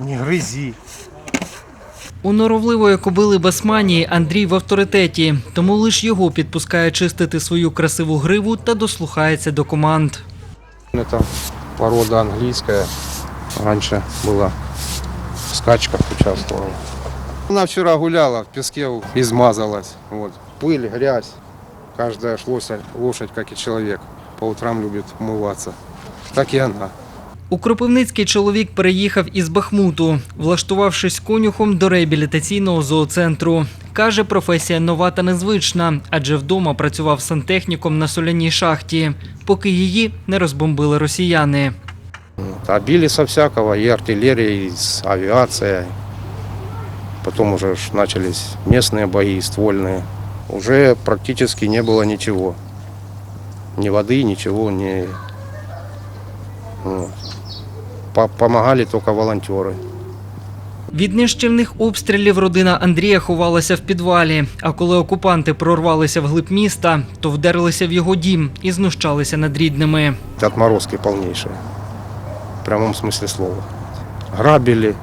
не грызи. У норовливої кобили Басманії Андрій в авторитеті, тому лише його підпускає чистити свою красиву гриву та дослухається до команд. Это порода английская. Раньше была в скачках участвовала. Она вчера гуляла, в песке измазалась. Вот. Пыль, грязь. Каждая ж лошадь, лошадь, как и человек, по утрам любит умываться. Так и она. У Кропивницький чоловік переїхав із Бахмуту, влаштувавшись конюхом до реабілітаційного зооцентру. Каже, професія нова та незвична, адже вдома працював сантехніком на соляній шахті, поки її не розбомбили росіяни. Вот. А били со всякого, и артиллерия, и с авиацией. Потом уже ж начались местные бои, ствольные. Уже практически не было ничего. Ни воды, ничего, ни... Вот. По- Помогали только волонтеры. Від нищівних обстрілів родина Андрія ховалася в підвалі. А коли окупанти прорвалися вглиб міста, то вдерлися в його дім і знущалися над рідними. Это отморозки полнейшие. В прямом смысле слова. Грабили.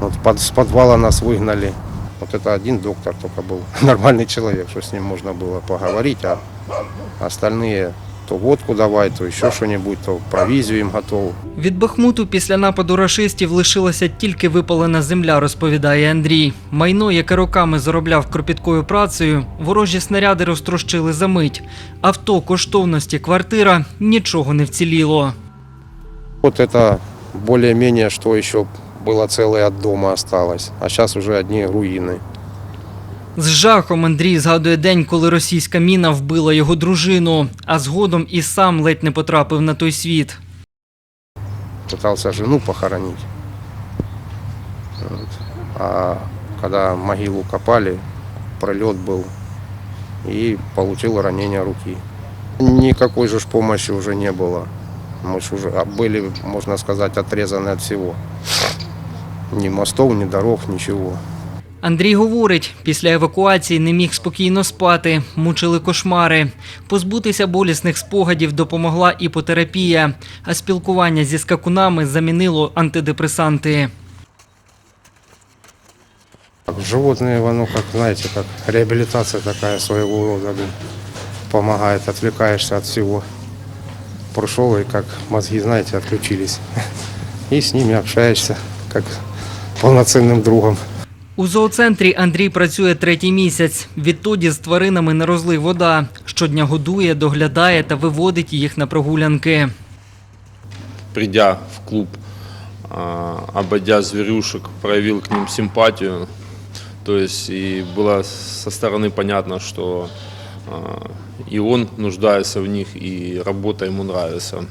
Вот под, с подвала нас выгнали. Вот это один доктор только был. Нормальный человек, что с ним можно было поговорить, а остальные то водку давай, то еще что-нибудь, то провизию им готов. Від Бахмуту після нападу рашистів лишилася тільки випалена земля, розповідає Андрій. Майно, яке роками заробляв кропіткою працею, ворожі снаряди розтрощили за мить. Авто, коштовності, квартира нічого не вціліло. Вот это более-менее, что еще было целое от дома осталось. А сейчас уже одни руины. З жахом Андрій згадує день, коли російська міна вбила його дружину, а згодом і сам ледь не потрапив на той світ. Пытался жену похоронить. Вот. А когда могилу копали, пролет был и получил ранение руки. Никакой же ж помощи уже не было. Мы ж уже а, были, можно сказать, отрезаны от всего. Ни мостов, ни дорог, ничего. Андрій говорить, після евакуації не міг спокійно спати, мучили кошмари. Позбутися болісних спогадів допомогла іпотерапія, а спілкування зі скакунами замінило антидепресанти. Животные, ну, как, знаете, как реабилитация такая своего рода. блин. Помогает, отвлекаешься от всего. Прошел, и как мозги, знаете, отключились. И с ними общаешься, как полноценным другом. У зооцентрі Андрій працює третій місяць. Відтоді з тваринами не розлий вода. Щодня годує, доглядає та виводить їх на прогулянки. придя в клуб, обойдя зверюшек, проявил к ним симпатию. То есть и было со стороны понятно, что а, и он нуждается в них, и работа ему нравится.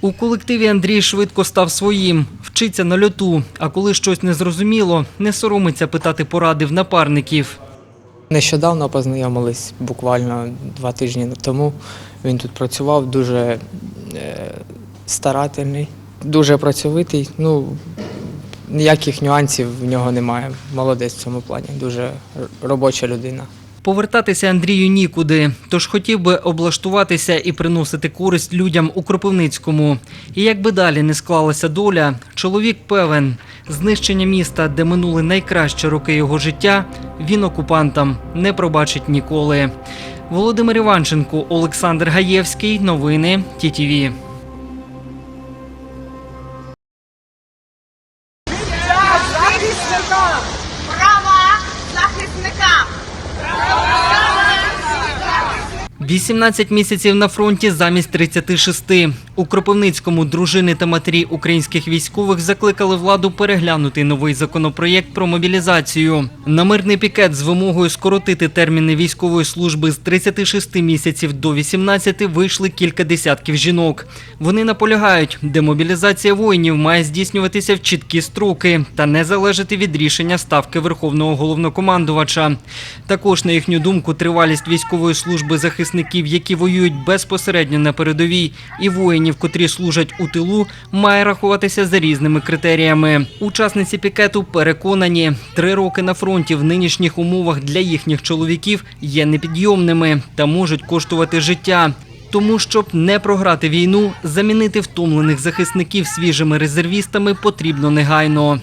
У колективі Андрій швидко став своїм, вчиться на льоту, а коли щось не зрозуміло, не соромиться питати поради в напарників. Нещодавно познайомились, буквально два тижні тому. Він тут працював, дуже е, старательний, дуже працьовитий. Ну, ніяких нюансів в нього немає. Молодець в цьому плані, дуже робоча людина. Повертатися Андрію нікуди, тож хотів би облаштуватися і приносити користь людям у Кропивницькому. І як би далі не склалася доля, чоловік певен, знищення міста, де минули найкращі роки його життя, він окупантам не пробачить ніколи. Володимир Іванченко, Олександр Гаєвський. Новини ТІТІВІ. 18 місяців на фронті замість 36. У Кропивницькому дружини та матері українських військових закликали владу переглянути новий законопроєкт про мобілізацію. На мирний пікет з вимогою скоротити терміни військової служби з 36 місяців до 18 вийшли кілька десятків жінок. Вони наполягають, демобілізація воїнів має здійснюватися в чіткі строки та не залежати від рішення ставки верховного головнокомандувача. Також, на їхню думку, тривалість військової служби захисників, які воюють безпосередньо на передовій, і воїнів, котрі служать у тилу, має рахуватися за різними критеріями. Учасниці пікету переконані, три роки на фронті в нинішніх умовах для їхніх чоловіків є непідйомними та можуть коштувати життя. Тому, щоб не програти війну, замінити втомлених захисників свіжими резервістами потрібно негайно.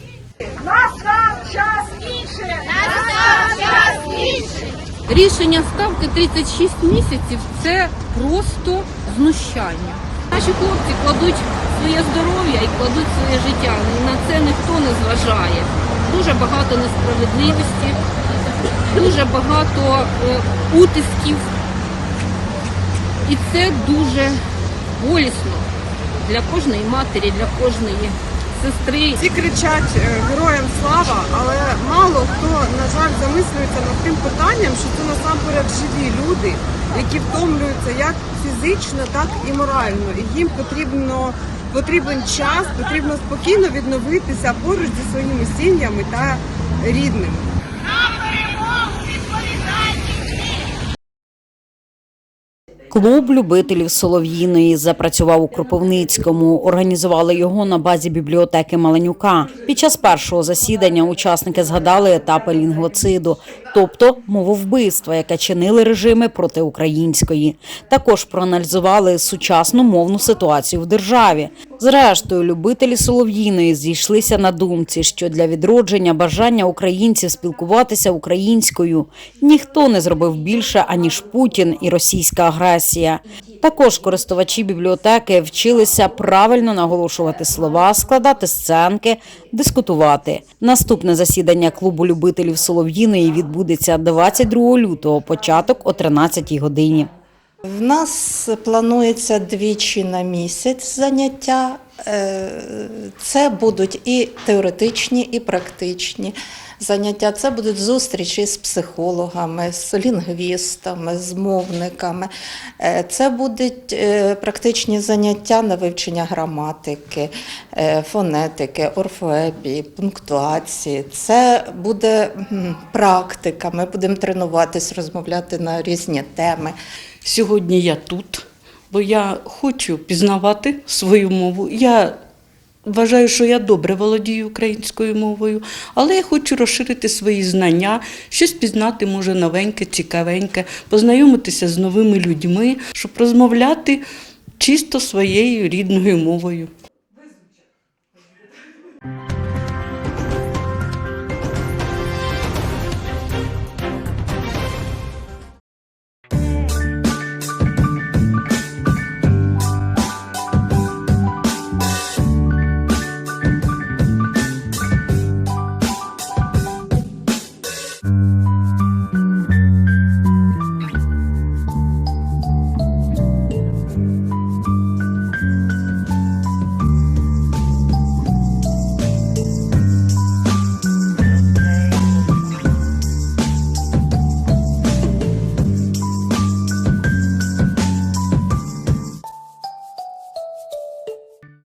Рішення ставки 36 місяців це просто знущання. Наші хлопці кладуть своє здоров'я і кладуть своє життя. На це ніхто не зважає. Дуже багато несправедливості, дуже багато е, утисків. І це дуже болісно для кожної матері, для кожної сестри. Всі кричать е, героям слава, але мало хто, на жаль, замислюється над тим питанням, що це насамперед живі люди, які втомлюються як фізично, так і морально. І їм потрібно потрібен час, потрібно спокійно відновитися поруч зі своїми сім'ями та рідними. Клуб любителів Солов'їної запрацював у Кропивницькому. Організували його на базі бібліотеки Маленюка. Під час першого засідання учасники згадали етапи лінгвоциду, тобто мововбивства, яке чинили режими проти української. Також проаналізували сучасну мовну ситуацію в державі. Зрештою, любителі Солов'їної зійшлися на думці, що для відродження бажання українців спілкуватися українською ніхто не зробив більше аніж Путін і російська агресія. Також користувачі бібліотеки вчилися правильно наголошувати слова, складати сценки, дискутувати. Наступне засідання клубу любителів Солов'їної відбудеться 22 лютого, початок о 13 годині. В нас планується двічі на місяць заняття. Е, Це будуть і теоретичні, і практичні заняття. Це будуть зустрічі з психологами, з лінгвістами, з мовниками. Е, Це будуть е, практичні заняття на вивчення граматики, фонетики, орфоепії, пунктуації. Це буде практика. Ми будемо тренуватись, розмовляти на різні теми. Сьогодні я тут, бо я хочу пізнавати свою мову. Я вважаю, що я добре володію українською мовою, але я хочу розширити свої знання, щось пізнати, може, новеньке, цікавеньке, познайомитися з новими людьми, щоб розмовляти чисто своєю рідною мовою.